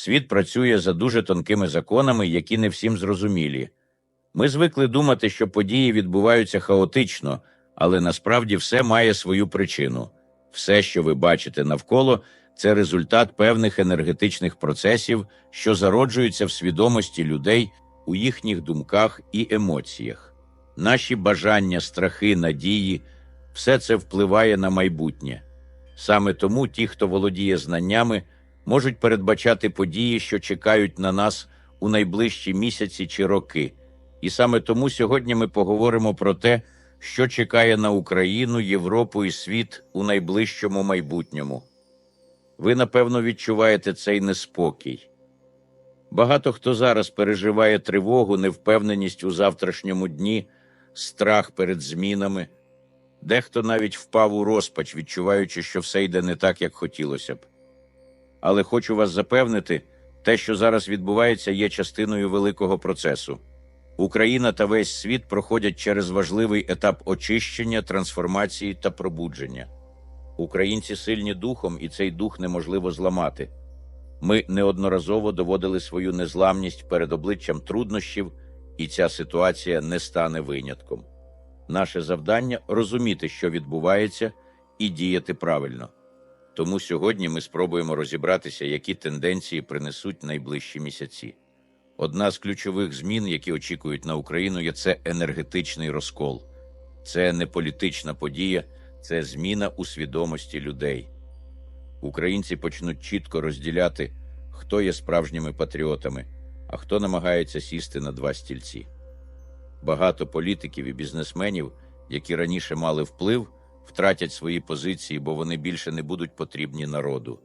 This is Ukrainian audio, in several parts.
Світ працює за дуже тонкими законами, які не всім зрозумілі. Ми звикли думати, що події відбуваються хаотично, але насправді все має свою причину. Все, що ви бачите навколо, це результат певних енергетичних процесів, що зароджуються в свідомості людей у їхніх думках і емоціях. Наші бажання, страхи, надії все це впливає на майбутнє. Саме тому ті, хто володіє знаннями, можуть передбачати події, що чекають на нас у найближчі місяці чи роки. І саме тому сьогодні ми поговоримо про те, що чекає на Україну, Європу і світ у найближчому майбутньому. Ви, напевно, відчуваєте цей неспокій. Багато хто зараз переживає тривогу, невпевненість у завтрашньому дні, страх перед змінами. Дехто навіть впав у розпач, відчуваючи, що все йде не так, як хотілося б. Але хочу вас запевнити, те, що зараз відбувається, є частиною великого процесу. Україна та весь світ проходять через важливий етап очищення, трансформації та пробудження. Українці сильні духом, і цей дух неможливо зламати. Ми неодноразово доводили свою незламність перед обличчям труднощів, і ця ситуація не стане винятком. Наше завдання розуміти, що відбувається, і діяти правильно. Тому сьогодні ми спробуємо розібратися, які тенденції принесуть найближчі місяці. Одна з ключових змін, які очікують на Україну, є це енергетичний розкол. Це не політична подія, це зміна у свідомості людей. Українці почнуть чітко розділяти, хто є справжніми патріотами, а хто намагається сісти на два стільці. Багато політиків і бізнесменів, які раніше мали вплив, втратять свої позиції, бо вони більше не будуть потрібні народу.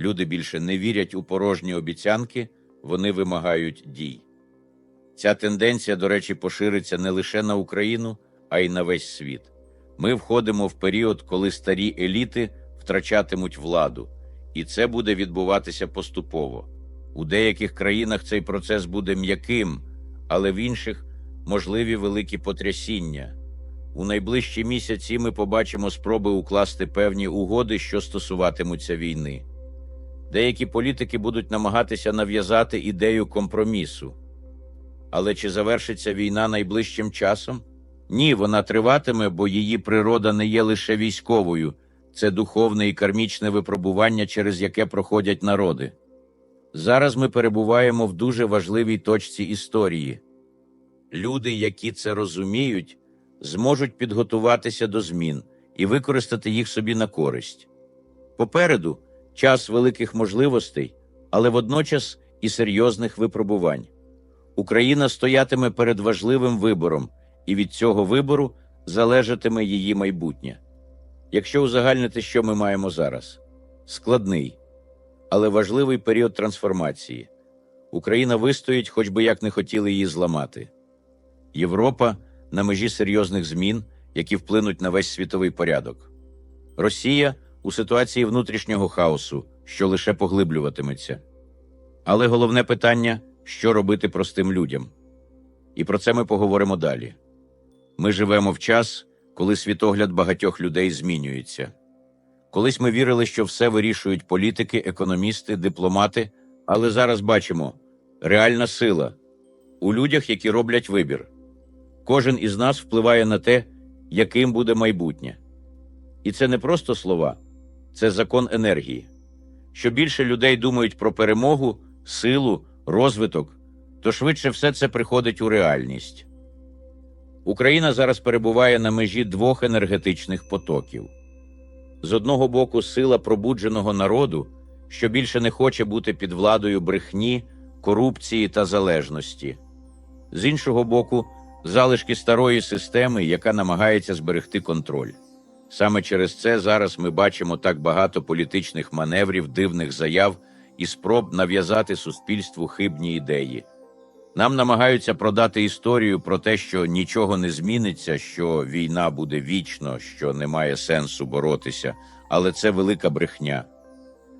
Люди більше не вірять у порожні обіцянки, вони вимагають дій. Ця тенденція, до речі, пошириться не лише на Україну, а й на весь світ. Ми входимо в період, коли старі еліти втрачатимуть владу, і це буде відбуватися поступово. У деяких країнах цей процес буде м'яким, але в інших можливі великі потрясіння. У найближчі місяці ми побачимо спроби укласти певні угоди, що стосуватимуться війни. Деякі політики будуть намагатися нав'язати ідею компромісу. Але чи завершиться війна найближчим часом? Ні, вона триватиме, бо її природа не є лише військовою, це духовне і кармічне випробування, через яке проходять народи. Зараз ми перебуваємо в дуже важливій точці історії. Люди, які це розуміють, зможуть підготуватися до змін і використати їх собі на користь. Попереду час великих можливостей, але водночас і серйозних випробувань. Україна стоятиме перед важливим вибором, і від цього вибору залежатиме її майбутнє. Якщо узагальнити, що ми маємо зараз, складний, але важливий період трансформації. Україна вистоїть, хоч би як не хотіли її зламати. Європа на межі серйозних змін, які вплинуть на весь світовий порядок. Росія у ситуації внутрішнього хаосу, що лише поглиблюватиметься. Але головне питання що робити простим людям. І про це ми поговоримо далі. Ми живемо в час, коли світогляд багатьох людей змінюється. Колись ми вірили, що все вирішують політики, економісти, дипломати, але зараз бачимо реальна сила у людях, які роблять вибір. Кожен із нас впливає на те, яким буде майбутнє. І це не просто слова, це закон енергії. Що більше людей думають про перемогу, силу, розвиток, то швидше все це приходить у реальність. Україна зараз перебуває на межі двох енергетичних потоків. З одного боку, сила пробудженого народу, що більше не хоче бути під владою брехні, корупції та залежності. З іншого боку, залишки старої системи, яка намагається зберегти контроль. Саме через це зараз ми бачимо так багато політичних маневрів, дивних заяв і спроб нав'язати суспільству хибні ідеї. Нам намагаються продати історію про те, що нічого не зміниться, що війна буде вічно, що немає сенсу боротися, але це велика брехня.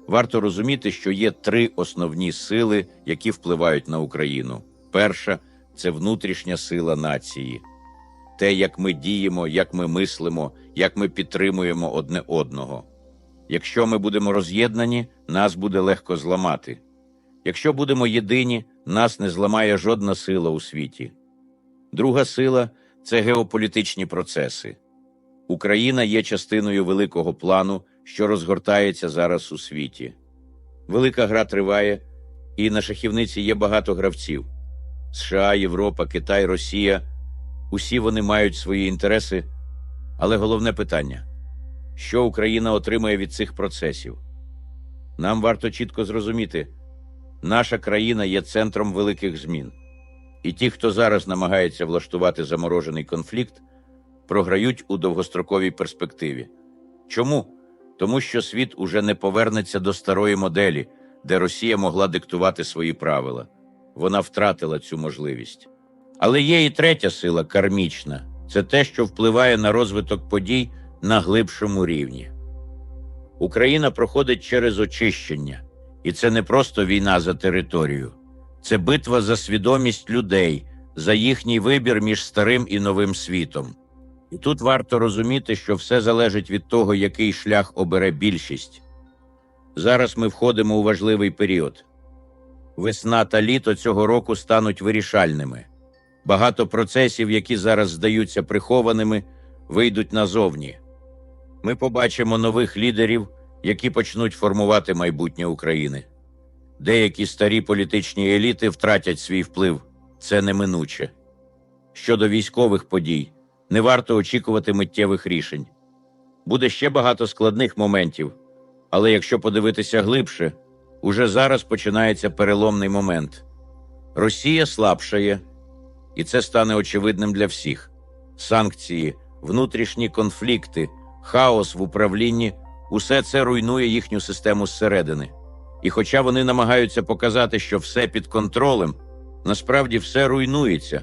Варто розуміти, що є три основні сили, які впливають на Україну. Перша це внутрішня сила нації, те, як ми діємо, як ми мислимо, як ми підтримуємо одне одного. Якщо ми будемо роз'єднані, нас буде легко зламати. Якщо будемо єдині, нас не зламає жодна сила у світі. Друга сила це геополітичні процеси. Україна є частиною великого плану, що розгортається зараз у світі. Велика гра триває, і на шахівниці є багато гравців: США, Європа, Китай, Росія. Усі вони мають свої інтереси. Але головне питання: що Україна отримає від цих процесів? Нам варто чітко зрозуміти, наша країна є центром великих змін. І ті, хто зараз намагається влаштувати заморожений конфлікт, програють у довгостроковій перспективі. Чому? Тому що світ уже не повернеться до старої моделі, де Росія могла диктувати свої правила. Вона втратила цю можливість. Але є і третя сила кармічна це те, що впливає на розвиток подій на глибшому рівні. Україна проходить через очищення, і це не просто війна за територію, це битва за свідомість людей, за їхній вибір між старим і новим світом. І тут варто розуміти, що все залежить від того, який шлях обере більшість. Зараз ми входимо у важливий період. Весна та літо цього року стануть вирішальними. Багато процесів, які зараз здаються прихованими, вийдуть назовні. Ми побачимо нових лідерів, які почнуть формувати майбутнє України. Деякі старі політичні еліти втратять свій вплив, це неминуче. Щодо військових подій, не варто очікувати миттєвих рішень. Буде ще багато складних моментів, але якщо подивитися глибше, уже зараз починається переломний момент. Росія слабшає, і це стане очевидним для всіх. Санкції, внутрішні конфлікти, хаос в управлінні усе це руйнує їхню систему зсередини. І хоча вони намагаються показати, що все під контролем, насправді все руйнується.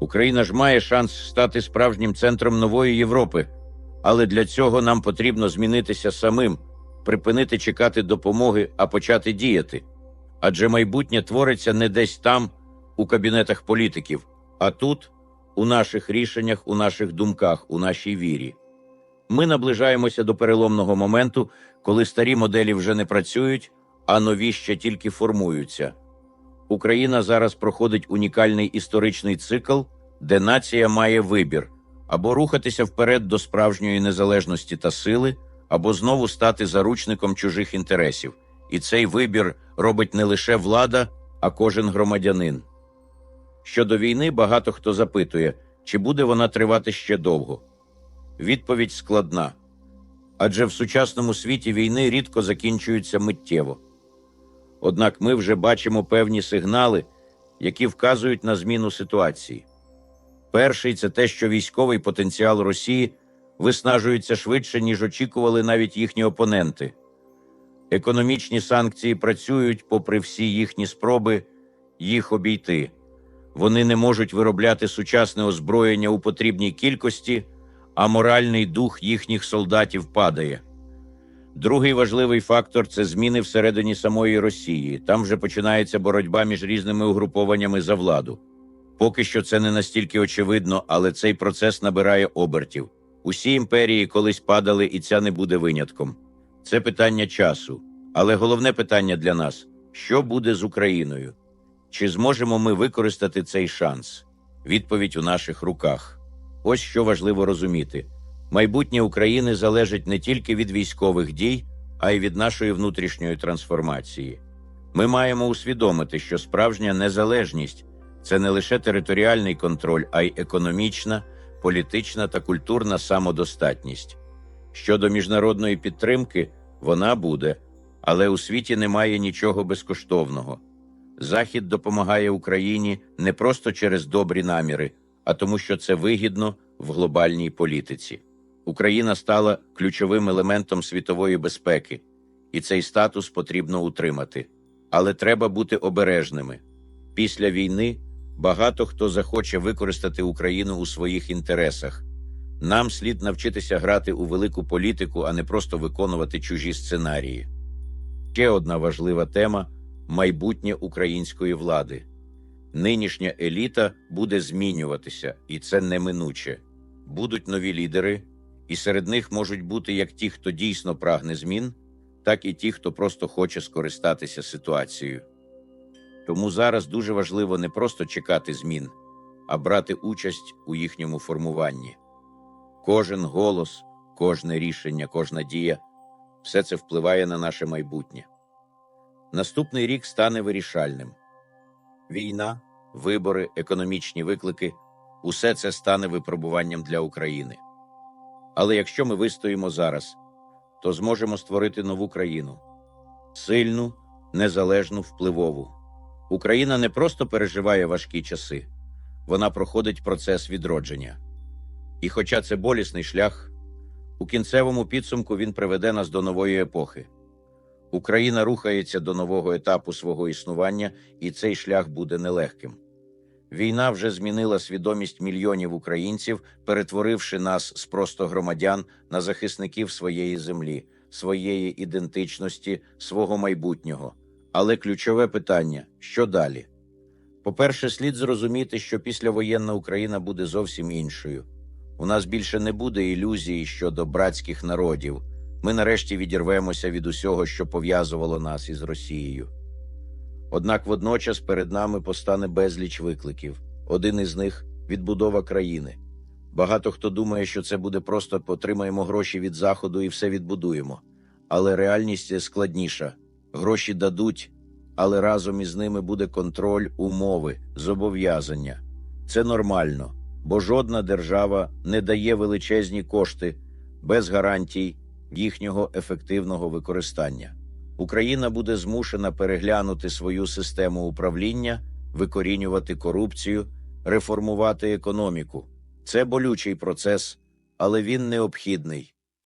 Україна ж має шанс стати справжнім центром нової Європи, але для цього нам потрібно змінитися самим, припинити чекати допомоги, а почати діяти. Адже майбутнє твориться не десь там, у кабінетах політиків, а тут, у наших рішеннях, у наших думках, у нашій вірі. Ми наближаємося до переломного моменту, коли старі моделі вже не працюють, а нові ще тільки формуються. Україна зараз проходить унікальний історичний цикл, де нація має вибір або рухатися вперед до справжньої незалежності та сили, або знову стати заручником чужих інтересів. І цей вибір робить не лише влада, а кожен громадянин. Щодо війни, багато хто запитує, чи буде вона тривати ще довго. Відповідь складна. Адже в сучасному світі війни рідко закінчуються миттєво. Однак ми вже бачимо певні сигнали, які вказують на зміну ситуації. Перший це те, що військовий потенціал Росії виснажується швидше, ніж очікували навіть їхні опоненти. Економічні санкції працюють, попри всі їхні спроби їх обійти. Вони не можуть виробляти сучасне озброєння у потрібній кількості, а моральний дух їхніх солдатів падає. Другий важливий фактор це зміни всередині самої Росії. Там вже починається боротьба між різними угрупованнями за владу. Поки що це не настільки очевидно, але цей процес набирає обертів. Усі імперії колись падали, і ця не буде винятком. Це питання часу. Але головне питання для нас: що буде з Україною? Чи зможемо ми використати цей шанс? Відповідь у наших руках. Ось що важливо розуміти: майбутнє України залежить не тільки від військових дій, а й від нашої внутрішньої трансформації. Ми маємо усвідомити, що справжня незалежність це не лише територіальний контроль, а й економічна, політична та культурна самодостатність. Щодо міжнародної підтримки, вона буде, але у світі немає нічого безкоштовного. Захід допомагає Україні не просто через добрі наміри, а тому, що це вигідно в глобальній політиці. Україна стала ключовим елементом світової безпеки, і цей статус потрібно утримати. Але треба бути обережними. Після війни багато хто захоче використати Україну у своїх інтересах. Нам слід навчитися грати у велику політику, а не просто виконувати чужі сценарії. Ще одна важлива тема майбутнє української влади. Нинішня еліта буде змінюватися, і це неминуче. Будуть нові лідери, і серед них можуть бути як ті, хто дійсно прагне змін, так і ті, хто просто хоче скористатися ситуацією. Тому зараз дуже важливо не просто чекати змін, а брати участь у їхньому формуванні. Кожен голос, кожне рішення, кожна дія все це впливає на наше майбутнє. Наступний рік стане вирішальним. Війна, вибори, економічні виклики усе це стане випробуванням для України. Але якщо ми вистоїмо зараз, то зможемо створити нову країну сильну, незалежну, впливову. Україна не просто переживає важкі часи, вона проходить процес відродження. І хоча це болісний шлях, у кінцевому підсумку він приведе нас до нової епохи. Україна рухається до нового етапу свого існування, і цей шлях буде нелегким. Війна вже змінила свідомість мільйонів українців, перетворивши нас з просто громадян на захисників своєї землі, своєї ідентичності, свого майбутнього. Але ключове питання що далі? По-перше, слід зрозуміти, що післявоєнна Україна буде зовсім іншою. У нас більше не буде ілюзій щодо братських народів. Ми нарешті відірвемося від усього, що пов'язувало нас із Росією. Однак водночас перед нами постане безліч викликів. Один із них відбудова країни. Багато хто думає, що це буде просто потримаємо гроші від заходу і все відбудуємо. Але реальність складніша. Гроші дадуть, але разом із ними буде контроль, умови, зобов'язання. Це нормально, бо жодна держава не дає величезні кошти без гарантій їхнього ефективного використання. Україна буде змушена переглянути свою систему управління, викорінювати корупцію, реформувати економіку. Це болючий процес, але він необхідний.